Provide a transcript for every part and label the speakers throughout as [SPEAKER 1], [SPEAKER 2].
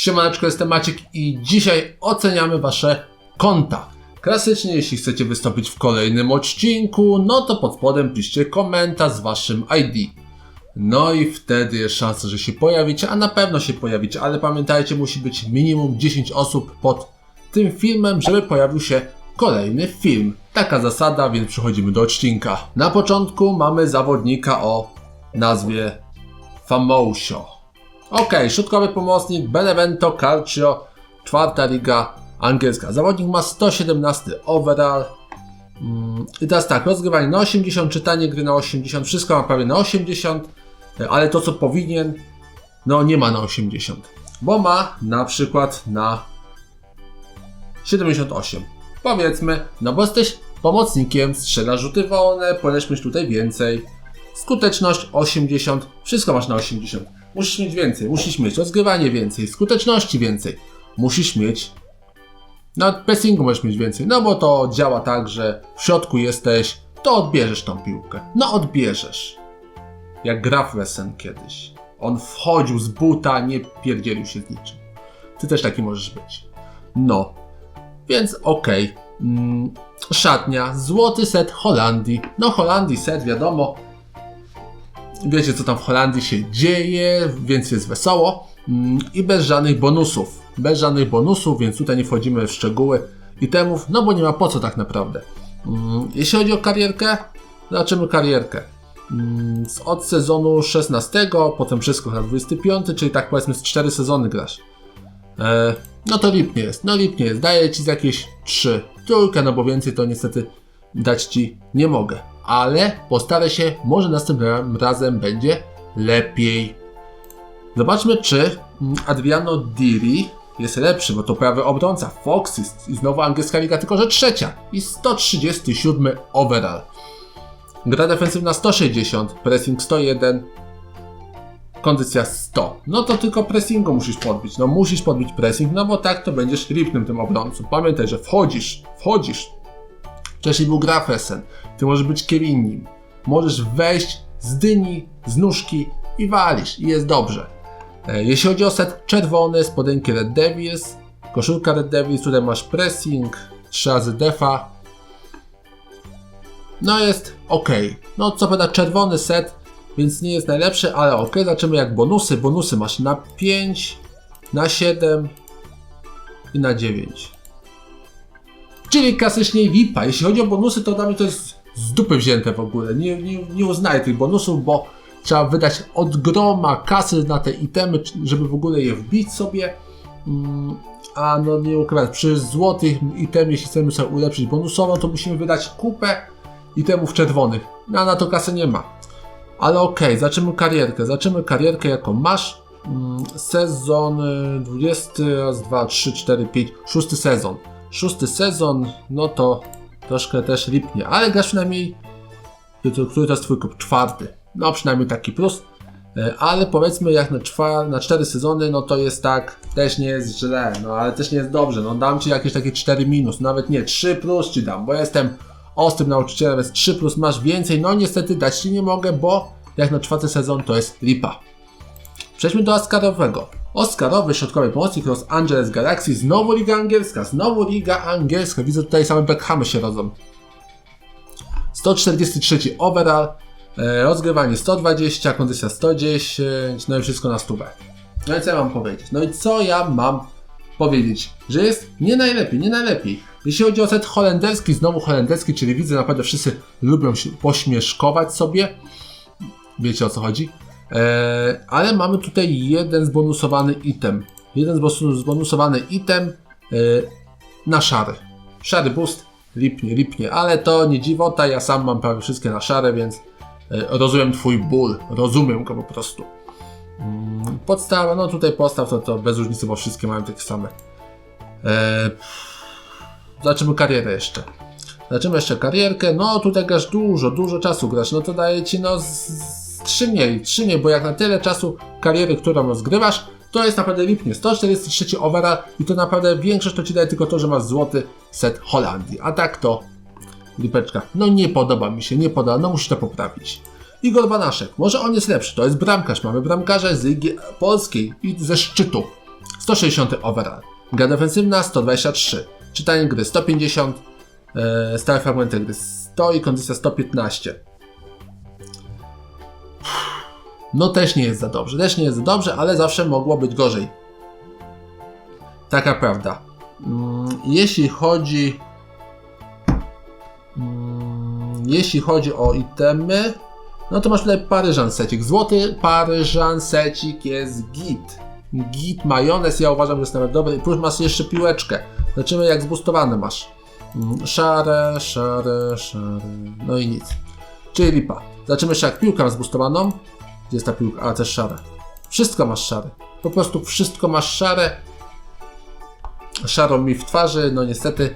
[SPEAKER 1] Siemaneczko, jestem Maciek i dzisiaj oceniamy Wasze konta. Klasycznie, jeśli chcecie wystąpić w kolejnym odcinku, no to pod spodem piszcie komentarz z Waszym ID. No i wtedy jest szansa, że się pojawicie, a na pewno się pojawicie, ale pamiętajcie, musi być minimum 10 osób pod tym filmem, żeby pojawił się kolejny film. Taka zasada, więc przechodzimy do odcinka. Na początku mamy zawodnika o nazwie Famosio. Ok, środkowy pomocnik Benevento Calcio, czwarta liga angielska. Zawodnik ma 117 overall. Mm, I teraz tak, rozgrywanie na 80, czytanie gry na 80, wszystko ma prawie na 80, ale to co powinien, no nie ma na 80, bo ma na przykład na 78. Powiedzmy, no bo jesteś pomocnikiem, strzela rzuty wolne, mieć tutaj więcej. Skuteczność 80, wszystko masz na 80. Musisz mieć więcej, musisz mieć rozgrywanie więcej, skuteczności więcej. Musisz mieć na pressingu możesz mieć więcej, no bo to działa tak, że w środku jesteś, to odbierzesz tą piłkę. No odbierzesz. Jak Graf Wesen kiedyś. On wchodził z buta, nie pierdzielił się z niczym. Ty też taki możesz być. No. Więc okej. Mm, szatnia. Złoty set Holandii. No Holandii set, wiadomo. Wiecie co tam w Holandii się dzieje, więc jest wesoło. Mm, I bez żadnych bonusów. Bez żadnych bonusów, więc tutaj nie wchodzimy w szczegóły itemów, no bo nie ma po co tak naprawdę. Mm, Jeśli chodzi o karierkę, zobaczymy karierkę. Mm, Od sezonu 16, potem wszystko na 25, czyli tak powiedzmy z 4 sezony grasz. E, no to lipnie jest, no lipnie jest, daję Ci z jakieś 3, trójkę, no bo więcej to niestety dać Ci nie mogę. Ale postarę się, może następnym razem będzie lepiej. Zobaczmy, czy mm, Adriano Diri jest lepszy, bo to prawy obrońca. Fox jest i znowu angielska liga, tylko że trzecia. I 137 overall. Gra defensywna 160, pressing 101, kondycja 100. No to tylko pressingu musisz podbić. No musisz podbić pressing, no bo tak to będziesz ripnym tym obrońcą. Pamiętaj, że wchodzisz, wchodzisz. Wcześniej był Grafesen, ty możesz być Kielinnim. Możesz wejść z dyni, z nóżki i walisz i jest dobrze. E, Jeśli chodzi o set czerwony, spodenki Red Devils, koszulka Red Devils, tutaj masz pressing, 3 razy defa. No jest ok. No co prawda czerwony set, więc nie jest najlepszy, ale ok. Zobaczymy jak bonusy. Bonusy masz na 5, na 7 i na 9. Czyli klasycznie VIPa. Jeśli chodzi o bonusy, to dla mnie to jest z dupy wzięte w ogóle. Nie, nie, nie uznaję tych bonusów, bo trzeba wydać od groma kasy na te itemy, żeby w ogóle je wbić sobie. Mm, A no nie ukrywam, przy złotych itemie, jeśli chcemy sobie ulepszyć bonusową, to musimy wydać kupę itemów czerwonych. No, A na to kasy nie ma. Ale okej, zaczniemy karierkę. Zaczniemy karierkę jako masz. Mm, Sezon y, 20, raz, 2, 3, 4, 5, szósty sezon. Szósty sezon, no to troszkę też lipnie, ale grasz przynajmniej, który to jest twój klub? Czwarty. No przynajmniej taki plus. E, Ale powiedzmy jak na, czwa, na 4 sezony, no to jest tak, też nie jest źle, no ale też nie jest dobrze. No dam Ci jakieś takie 4 minus, nawet nie, 3 plus Ci dam, bo jestem ostrym nauczycielem, więc 3 plus masz więcej, no niestety dać Ci nie mogę, bo jak na czwarty sezon to jest lipa. Przejdźmy do Oscarowego. Oscarowy środkowy pomocnik Los Angeles Galaxy, znowu Liga Angielska, znowu Liga Angielska. Widzę tutaj same Beckhamy się rodzą. 143 overall, e, rozgrywanie 120, kondycja 110, no i wszystko na stówę. No i co ja mam powiedzieć? No i co ja mam powiedzieć? Że jest nie najlepiej, nie najlepiej. Jeśli chodzi o set holenderski, znowu holenderski, czyli widzę naprawdę wszyscy lubią się pośmieszkować sobie. Wiecie o co chodzi? Eee, ale mamy tutaj jeden zbonusowany item. Jeden zbonusowany item eee, na szary. Szary boost, lipnie, lipnie, ale to nie dziwota, ja sam mam prawie wszystkie na szare, więc e, rozumiem twój ból, rozumiem go po prostu. Mm, Podstawa, no tutaj postaw to, to bez różnicy, bo wszystkie mają takie same. Eee, zobaczymy karierę jeszcze. Zobaczymy jeszcze karierkę. No tutaj grasz dużo, dużo czasu grasz. No to daje ci no z, 3 mniej, 3 mniej, bo jak na tyle czasu kariery, którą rozgrywasz, to jest naprawdę lipnie. 143 overall i to naprawdę większość to ci daje tylko to, że masz złoty set Holandii. A tak to lipeczka. No nie podoba mi się, nie podoba, no musisz to poprawić. Igor Banaszek, może on jest lepszy, to jest bramkarz, mamy bramkarza z Ligi Polskiej i ze szczytu. 160 overall. Gra defensywna 123. Czytanie gry 150. E, stałe fragmenty gry 100 i kondycja 115. No też nie jest za dobrze, też nie jest za dobrze, ale zawsze mogło być gorzej. Taka prawda. Mm, Jeśli chodzi. Mm, Jeśli chodzi o itemy, no to masz tutaj paryżan secik. Złoty paryżan secik jest git. Git majonez, ja uważam, że jest nawet dobry. Plus masz jeszcze piłeczkę. Zobaczymy jak zbustowane masz. Mm, Szare, szare, szare. No i nic. Czyli lipa. Zobaczymy jeszcze jak piłkę zbustowaną. Gdzie jest ta piłka? A, też szare. Wszystko masz szare. Po prostu wszystko masz szare. Szarą mi w twarzy, no niestety.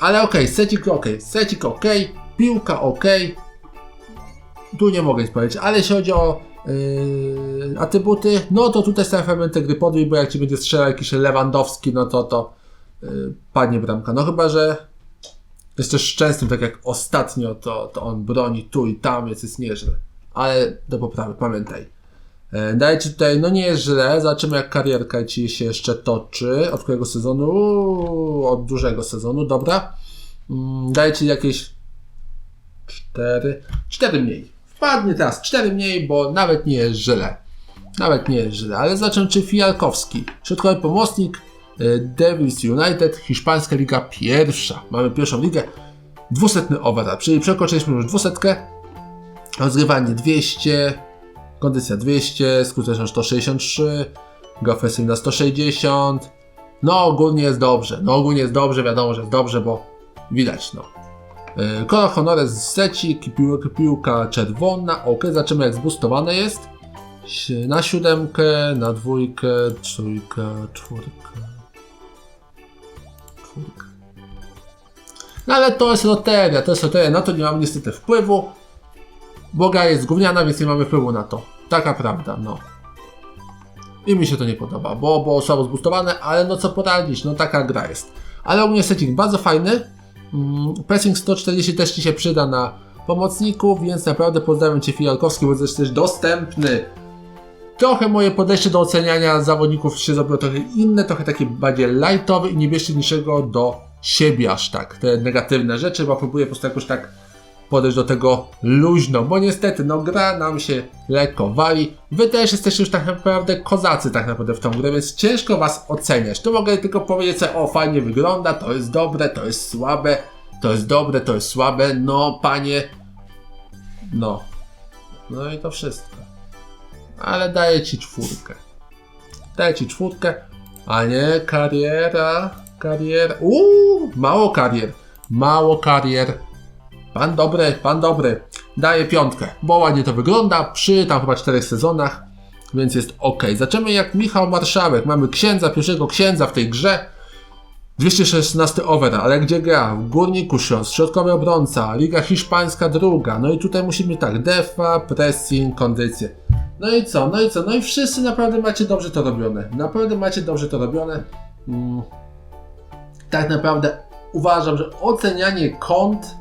[SPEAKER 1] Ale okej, secik okej, secik okej, piłka okej. Tu nie mogę nic powiedzieć, ale jeśli chodzi o yy, atrybuty, no to tutaj stałem fragmenty gry podwój, bo jak ci będzie strzelał jakiś Lewandowski, no to to yy, padnie bramka. No chyba, że jest też szczęstym, tak jak ostatnio, to, to on broni tu i tam, więc jest nieźle. Ale do poprawy, pamiętaj. E, Daję ci tutaj, no nie jest źle, zobaczymy jak karierka ci się jeszcze toczy. Od którego sezonu? Uuu, od dużego sezonu, dobra. Mm, Daję ci jakieś 4, 4 mniej. Wpadnie teraz 4 mniej, bo nawet nie jest źle. Nawet nie jest źle, ale zacznę czy Fijalkowski. Środkowy pomocnik e, Devils United, hiszpańska liga pierwsza. Mamy pierwszą ligę. Dwusetny overall, czyli przekroczyliśmy już dwusetkę. Rozgrywanie 200, kondycja 200, skuteczność 163, gra ofensywna 160. No ogólnie jest dobrze, no ogólnie jest dobrze, wiadomo, że jest dobrze, bo widać, no. Yy, Kolor Honores secik, piłka, piłka czerwona, ok, zobaczymy jak zbustowane jest. Na siódemkę, na dwójkę, trójkę, czwórkę, czwórkę. No ale to jest loteria, to jest loteria, na to nie mam niestety wpływu. Bo gra jest gówniana, więc nie mamy wpływu na to. Taka prawda, no. I mi się to nie podoba, bo, bo słabo zbustowane, ale no co poradzić, no taka gra jest. Ale ogólnie setting bardzo fajny. Mm, Pressing 140 też Ci się przyda na pomocników, więc naprawdę pozdrawiam Cię Fijalkowski, bo jesteś dostępny. Trochę moje podejście do oceniania zawodników się zrobiło trochę inne, trochę takie bardziej lightowe i nie bierzcie niczego do siebie aż tak. Te negatywne rzeczy, bo próbuję po prostu jakoś tak podejść do tego luźno, bo niestety, no gra nam się lekko wali. Wy też jesteście już tak naprawdę kozacy tak naprawdę w tą grę, więc ciężko was oceniać. Tu mogę tylko powiedzieć sobie, o fajnie wygląda, to jest dobre, to jest słabe, to jest dobre, to jest słabe, no panie, no. No i to wszystko. Ale daję ci czwórkę. Daję ci czwórkę, a nie kariera, kariera, uuu, mało karier, mało karier. Pan dobry, pan dobry. Daję piątkę, bo ładnie to wygląda przy tam chyba czterech sezonach, więc jest ok. Zaczynamy jak Michał Marszałek. Mamy księdza, pierwszego księdza w tej grze. 216 over, ale gdzie gra? W Górniku Śląsk, środkowy obrońca, Liga Hiszpańska druga. No i tutaj musimy tak, defa, pressing, kondycję. No i co, no i co, no i wszyscy naprawdę macie dobrze to robione. Naprawdę macie dobrze to robione. Mm. Tak naprawdę uważam, że ocenianie kont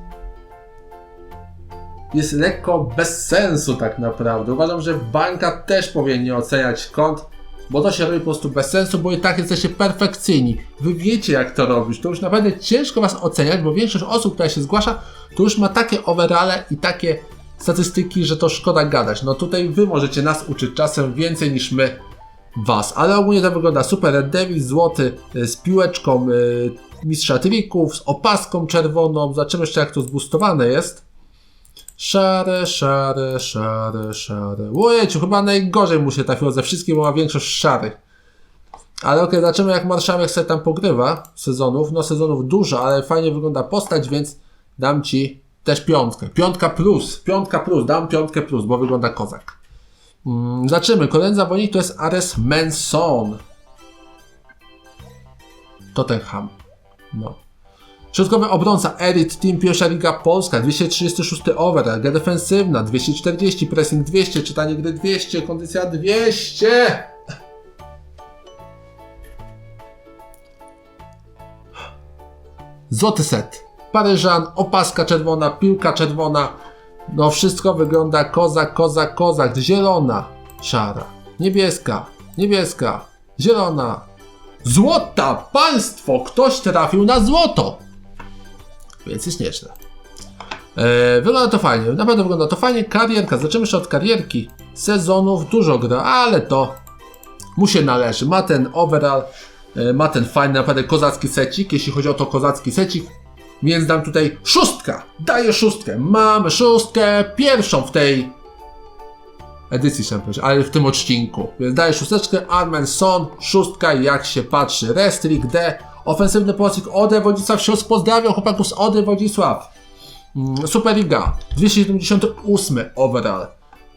[SPEAKER 1] jest lekko bez sensu tak naprawdę. Uważam, że banka też powinien oceniać kont, bo to się robi po prostu bez sensu, bo i tak jesteście perfekcyjni. Wy wiecie jak to robić. To już naprawdę ciężko was oceniać, bo większość osób, która się zgłasza, to już ma takie overale i takie statystyki, że to szkoda gadać. No tutaj wy możecie nas uczyć czasem więcej niż my was, ale ogólnie to wygląda super. Red Devil złoty y, z piłeczką y, mistrza trików, z opaską czerwoną. Zobaczymy jeszcze jak to zbustowane jest. Szare, szare, szare, szare. Ojeciu, chyba najgorzej mu się trafiło ze wszystkich, bo ma większość szarych. Ale okej, zobaczymy jak marszałek sobie tam pogrywa sezonów. No sezonów dużo, ale fajnie wygląda postać, więc dam ci też piątkę. Piątka plus, piątka plus, dam piątkę plus, bo wygląda kozak. Mm, Zaczynamy. Kolejny zawodnik to jest Ares Manson. Tottenham. No. Środkowy obrońca Erit Team Pierwsza Liga Polska 236 over, gra defensywna 240, pressing 200, czytanie gry 200, kondycja 200! Złoty set. Paryżan, opaska czerwona, piłka czerwona. No wszystko wygląda kozak, kozak, kozak. Zielona, szara, niebieska, niebieska, zielona, Złota! Państwo! Ktoś trafił na złoto! Więc jest nieźle. E, wygląda to fajnie, naprawdę wygląda to fajnie. Karierka, zaczynamy jeszcze od karierki. Sezonów dużo gra, ale to mu się należy. Ma ten overall, e, ma ten fajny, naprawdę kozacki secik, jeśli chodzi o to kozacki secik. Więc dam tutaj szóstka. Daję szóstkę. Mamy szóstkę, pierwszą w tej edycji, chciałem powiedzieć, ale w tym odcinku. Więc daję szósteczkę. Armen Son, szóstka, jak się patrzy. Restrik D, ofensywny pomocnik Ode Wodzisław Śląsk. Pozdrawiam chłopaków z Ody Wodzisław. Mm, Superliga 278 overall.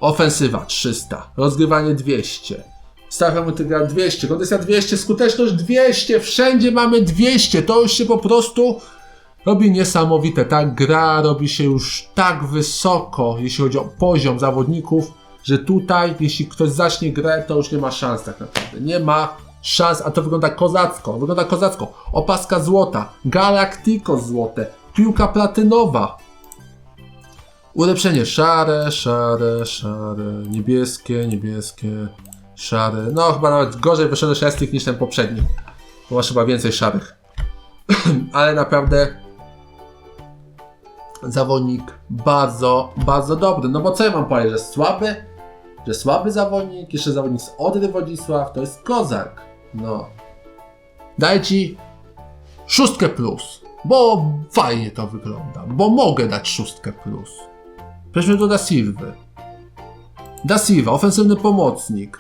[SPEAKER 1] Ofensywa 300. Rozgrywanie 200. Stawiamy tygra 200. Kondycja 200. Skuteczność 200. Wszędzie mamy 200. To już się po prostu robi niesamowite. Ta gra robi się już tak wysoko, jeśli chodzi o poziom zawodników, że tutaj, jeśli ktoś zacznie grę, to już nie ma szans tak naprawdę. Nie ma szans, a to wygląda kozacko. Wygląda kozacko. Opaska złota. Galactico złote. Piłka platynowa. Ulepszenie szare, szare, szare, niebieskie, niebieskie, szare. No chyba nawet gorzej wyszedł szestik niż ten poprzedni. Bo masz chyba więcej szarych. Ale naprawdę zawodnik bardzo, bardzo dobry. No bo co ja mam powiedzieć, że słaby? Że słaby zawodnik, jeszcze zawodnik z Odry Wodzisław, to jest kozak. No. Daj ci szóstkę plus, bo fajnie to wygląda, bo mogę dać szóstkę plus. Przejdźmy do Da Silva. Da Silva, ofensywny pomocnik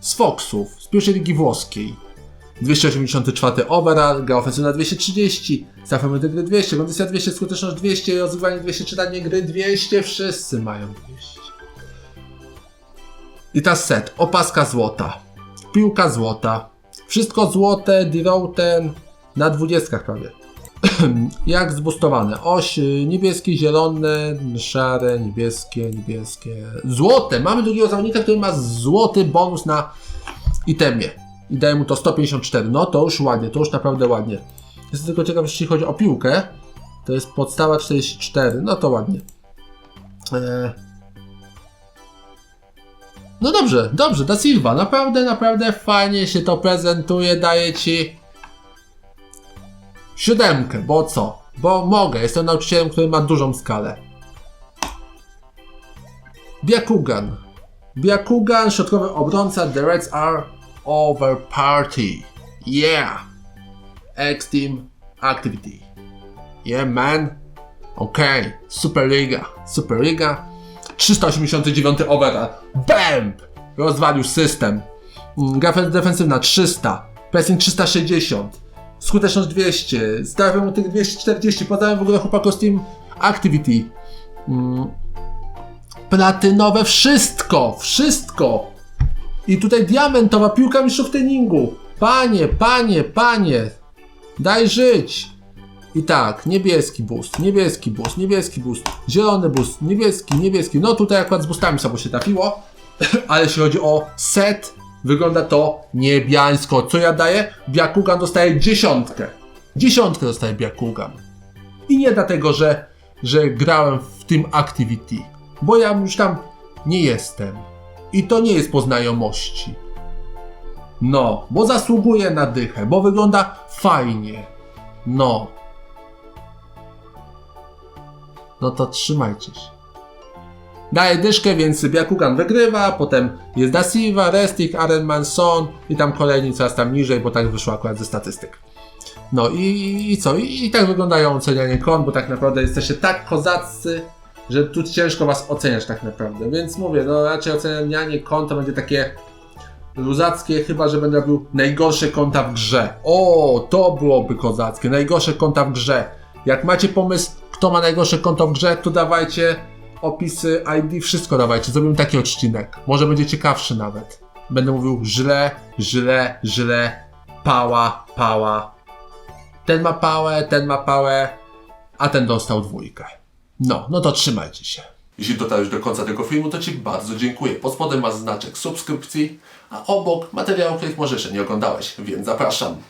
[SPEAKER 1] z Foxów, z pierwszej ligi włoskiej. 284 overall, gra ofensywna 230, stawiamy gry 200, kondycja 200, skuteczność 200, rozgrywanie 200, czytanie gry 200, wszyscy mają 200. I ta set, opaska złota, piłka złota, wszystko złote, Dirouten na dwudziestkach prawie. Jak zbustowane. Oś y, niebieskie, zielone, szare, niebieskie, niebieskie, złote. Mamy drugiego zawodnika, który ma złoty bonus na itemie. I daje mu to 154. No to już ładnie, to już naprawdę ładnie. Jestem tylko ciekaw, jeśli chodzi o piłkę. To jest podstawa 44. No to ładnie. Eee. No dobrze, dobrze, Da Silva. Naprawdę, naprawdę fajnie się to prezentuje. Daje ci siódemkę, bo co? Bo mogę, jestem nauczycielem, który ma dużą skalę. Byakugan. Byakugan, środkowy obrońca, the Reds are over party. Yeah! X-Team Activity. Yeah, man. Okej, okay. Superliga. Superliga. 389 overall. BAM! Rozwalił system. Mm, Gra defensywna 300. Pressing 360. Skuteczność 200. Stawiam mu tych 240. Pozdrawiam w ogóle chłopaków z Team Activity. Mm. Platynowe wszystko! Wszystko! I tutaj diamentowa piłka mistrzów treningu. Panie, panie, panie. Daj żyć. I tak, niebieski boost, niebieski boost, niebieski boost, zielony boost, niebieski, niebieski. No tutaj akurat z boostami sobie się trafiło, ale jeśli chodzi o set, wygląda to niebiańsko. Co ja daję? Byakugan dostaje dziesiątkę. Dziesiątkę dostaje Byakugan. I nie dlatego, że, że grałem w tym Activity, bo ja już tam nie jestem. I to nie jest po znajomości. No, bo zasługuje na dychę, bo wygląda fajnie. No. No to trzymajcie się. Daje dyszkę, więc Byakugan wygrywa, potem jest Da Silva, Restik, Aren Manson i tam kolejni coraz tam niżej, bo tak wyszło akurat ze statystyk. No i, i co? I, I tak wyglądają ocenianie kon, bo tak naprawdę jesteście tak kozaccy, że tu ciężko was oceniać tak naprawdę. Więc mówię, no raczej ocenianie kont to będzie takie luzackie, chyba że będę robił najgorsze konta w grze. O, to byłoby kozackie, najgorsze konta w grze. Jak macie pomysł, kto ma najgorsze konto w grze, to dawajcie opisy, ID, wszystko dawajcie. Zrobimy taki odcinek. Może będzie ciekawszy nawet. Będę mówił źle, źle, źle, pała, pała. Ten ma pałę, ten ma pałę, a ten dostał dwójkę. No, no to trzymajcie się. Jeśli dotarłeś do końca tego filmu, to Ci bardzo dziękuję. Pod spodem masz znaczek subskrypcji, a obok materiał, których może jeszcze nie oglądałeś, więc zapraszam.